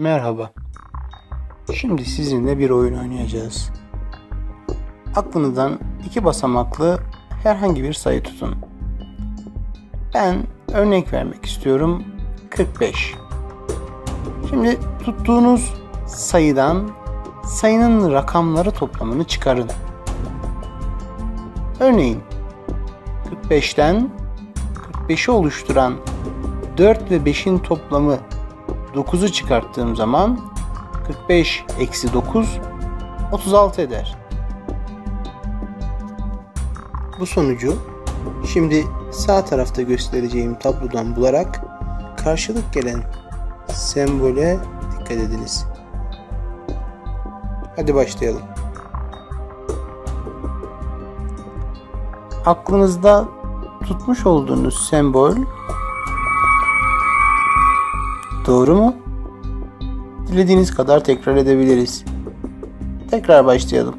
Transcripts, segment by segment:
Merhaba. Şimdi sizinle bir oyun oynayacağız. Aklınızdan iki basamaklı herhangi bir sayı tutun. Ben örnek vermek istiyorum. 45. Şimdi tuttuğunuz sayıdan sayının rakamları toplamını çıkarın. Örneğin 45'ten 45'i oluşturan 4 ve 5'in toplamı 9'u çıkarttığım zaman 45 eksi 9 36 eder. Bu sonucu şimdi sağ tarafta göstereceğim tablodan bularak karşılık gelen sembole dikkat ediniz. Hadi başlayalım. Aklınızda tutmuş olduğunuz sembol Doğru mu? Dilediğiniz kadar tekrar edebiliriz. Tekrar başlayalım.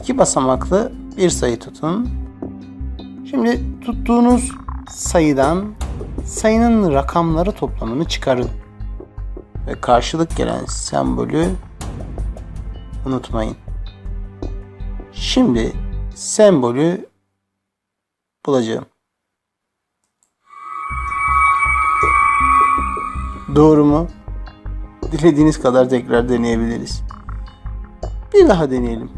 İki basamaklı bir sayı tutun. Şimdi tuttuğunuz sayıdan sayının rakamları toplamını çıkarın. Ve karşılık gelen sembolü unutmayın. Şimdi sembolü bulacağım. Doğru mu? Dilediğiniz kadar tekrar deneyebiliriz. Bir daha deneyelim.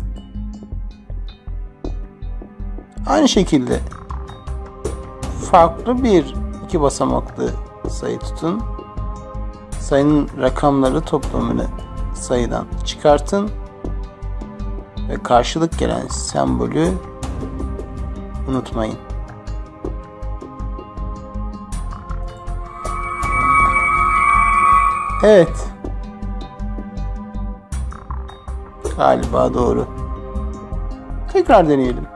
Aynı şekilde farklı bir iki basamaklı sayı tutun. Sayının rakamları toplamını sayıdan çıkartın ve karşılık gelen sembolü unutmayın. Evet. Galiba doğru. Tekrar deneyelim.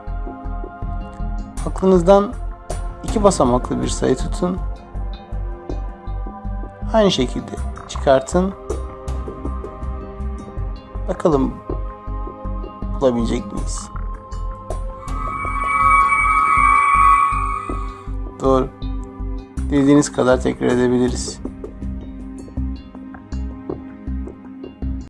Aklınızdan iki basamaklı bir sayı tutun. Aynı şekilde çıkartın. Bakalım bulabilecek miyiz? Doğru. Dilediğiniz kadar tekrar edebiliriz.